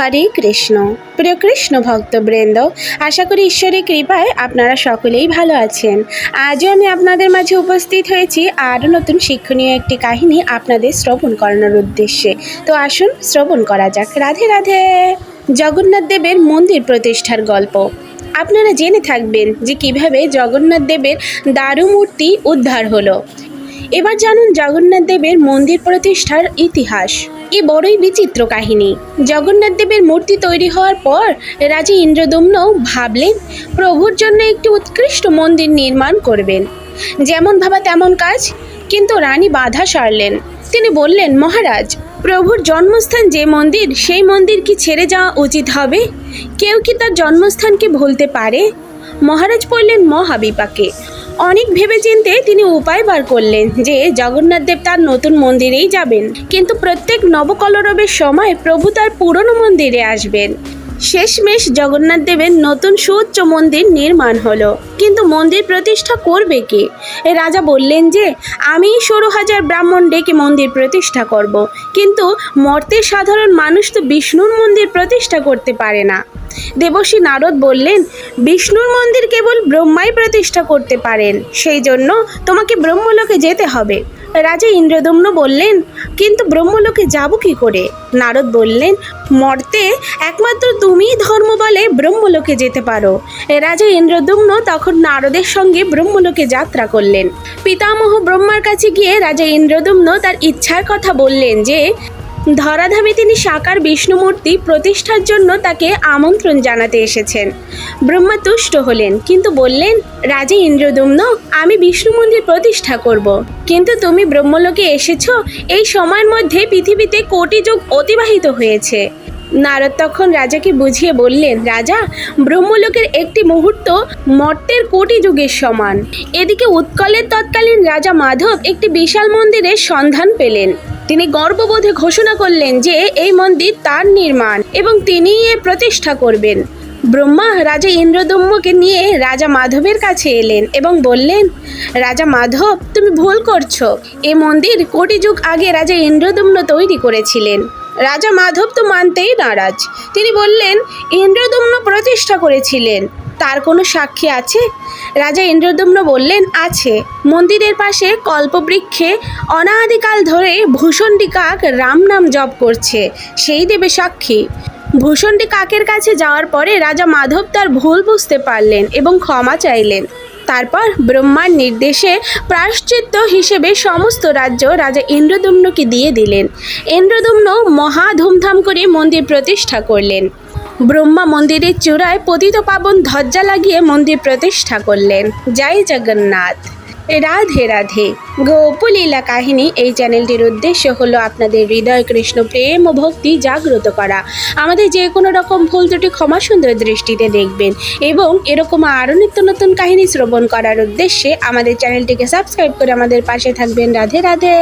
হরে কৃষ্ণ। প্রিয় কৃষ্ণ ভক্তবৃন্দ, আশা করি ঈশ্বরের কৃপায় আপনারা সকলেই ভালো আছেন। আজও আমি আপনাদের মাঝে উপস্থিত হয়েছি আরও নতুন শিক্ষণীয় একটি কাহিনী আপনাদের শ্রবণ করানোর উদ্দেশ্যে। তো আসুন শ্রবণ করা যাক। রাধে রাধে। জগন্নাথ দেবের মন্দির প্রতিষ্ঠার গল্প। আপনারা জেনে থাকবেন যে কীভাবে জগন্নাথ দেবের দারু মূর্তি উদ্ধার হলো। এবার জানুন জগন্নাথ দেবের মন্দির প্রতিষ্ঠার ইতিহাস। এ বড়ই বিচিত্র কাহিনী। জগন্নাথ দেবের মূর্তি তৈরি হওয়ার পর রাজা ইন্দ্রদম্ন ভাবলেন, প্রভুর জন্য একটি উৎকৃষ্ট মন্দির নির্মাণ করবেন। যেমন ভাবা তেমন কাজ। কিন্তু রানী বাধা সারলেন। তিনি বললেন, মহারাজ, প্রভুর জন্মস্থান যে মন্দির, সেই মন্দির কি ছেড়ে যাওয়া উচিত হবে? কেউ কি তার জন্মস্থানকে ভুলতে পারে? মহারাজ বললেন, মহাবিপাকে। অনেক ভেবেচিন্তে তিনি উপায় বার করলেন যে জগন্নাথ দেব তার নতুন মন্দিরেই যাবেন। কিন্তু প্রত্যেক নবকলরবের সময় প্রভু তার পুরনো মন্দিরে আসবেন। শেষমেশ জগন্নাথ দেবের নতুন সুউচ্চ মন্দির নির্মাণ হলো। কিন্তু মন্দির প্রতিষ্ঠা করবে কে? রাজা বললেন যে আমি ষোলো হাজার ব্রাহ্মণ ডেকে মন্দির প্রতিষ্ঠা করব। কিন্তু মর্তের সাধারণ মানুষ তো বিষ্ণুর মন্দির প্রতিষ্ঠা করতে পারে না। দেবশ্রী নারদ বললেন, বিষ্ণুর মন্দির কেবল ব্রহ্মাই প্রতিষ্ঠা করতে পারেন, সেই জন্য তোমাকে ব্রহ্মলোকে যেতে হবে। রাজা ইন্দ্রদম্ন বললেন, কিন্তু ব্রহ্মলোকে যাব কি করে? নারদ বললেন, মর্তে একমাত্র তুমি ধর্ম বলে ব্রহ্মলোকে যেতে পারো। রাজা ইন্দ্রদম্ন তখন নারদের সঙ্গে ব্রহ্মলোকে যাত্রা করলেন। পিতামহ ব্রহ্মার কাছে গিয়ে রাজা ইন্দ্রদম্ন তার ইচ্ছার কথা বললেন যে ধরাধামে তিনি সাকার বিষ্ণুমূর্তি প্রতিষ্ঠার জন্য তাকে আমন্ত্রণ জানাতে এসেছেন। ব্রহ্মা তুষ্ট হলেন, কিন্তু বললেন, রাজা ইন্দ্রদুম্ন, আমি বিষ্ণু মন্দির প্রতিষ্ঠা করব। কিন্তু তুমি ব্রহ্মলোকে এসেছ, এই সময়ের মধ্যে পৃথিবীতে কোটি যুগ অতিবাহিত হয়েছে নারদ তখন রাজাকে বুঝিয়ে বললেন, রাজা, ব্রহ্মলোকের একটি মুহূর্ত মর্তের কোটি যুগের সমান। এদিকে উৎকলের তৎকালীন রাজা মাধব একটি বিশাল মন্দিরের সন্ধান পেলেন। তিনি গর্ববোধে ঘোষণা করলেন যে এই মন্দির তার নির্মাণ এবং তিনি এর প্রতিষ্ঠা করবেন। ব্রহ্মা রাজা ইন্দ্রদম্যকে নিয়ে রাজা মাধবের কাছে এলেন এবং বললেন, রাজা মাধব, তুমি ভুল করছ। এ মন্দির কোটি যুগ আগে রাজা ইন্দ্রদম্ন তৈরি করেছিলেন। রাজা মাধব তো মানতেই নারাজ। তিনি বললেন, ইন্দ্রদম্ন প্রতিষ্ঠা করেছিলেন। তার কোনো সাক্ষী আছে? রাজা ইন্দ্রদম্ন বললেন, আছে। মন্দিরের পাশে কল্পবৃক্ষে অনাদিকাল ধরে ভূষণ্ডী কাক রাম নাম জপ করছে, সেই দেবে সাক্ষী। ভূষণ্ডী কাকের কাছে যাওয়ার পরে রাজা মাধব তার ভুল বুঝতে পারলেন এবং ক্ষমা চাইলেন। তারপর ব্রহ্মার নির্দেশে প্রায়শ্চিত্ত হিসেবে সমস্ত রাজ্য রাজা ইন্দ্রদম্নকে দিয়ে দিলেন। ইন্দ্রদম্ন মহা ধুমধাম করে মন্দির প্রতিষ্ঠা করলেন। ব্রহ্মা মন্দিরের চূড়ায় পতিত পাবন ধ্বজা লাগিয়ে মন্দির প্রতিষ্ঠা করলেন। জয় জগন্নাথ। রাধে রাধে। গোপলীলা কাহিনী, এই চ্যানেলটির উদ্দেশ্য হলো আপনাদের হৃদয় কৃষ্ণ প্রেম ও ভক্তি জাগ্রত করা। আমাদের যে কোনো রকম ভুল ত্রুটি ক্ষমা সুন্দর দৃষ্টিতে দেখবেন এবং এরকম আরও নিত্য নতুন কাহিনী শ্রবণ করার উদ্দেশ্যে আমাদের চ্যানেলটিকে সাবস্ক্রাইব করে আমাদের পাশে থাকবেন। রাধে রাধে।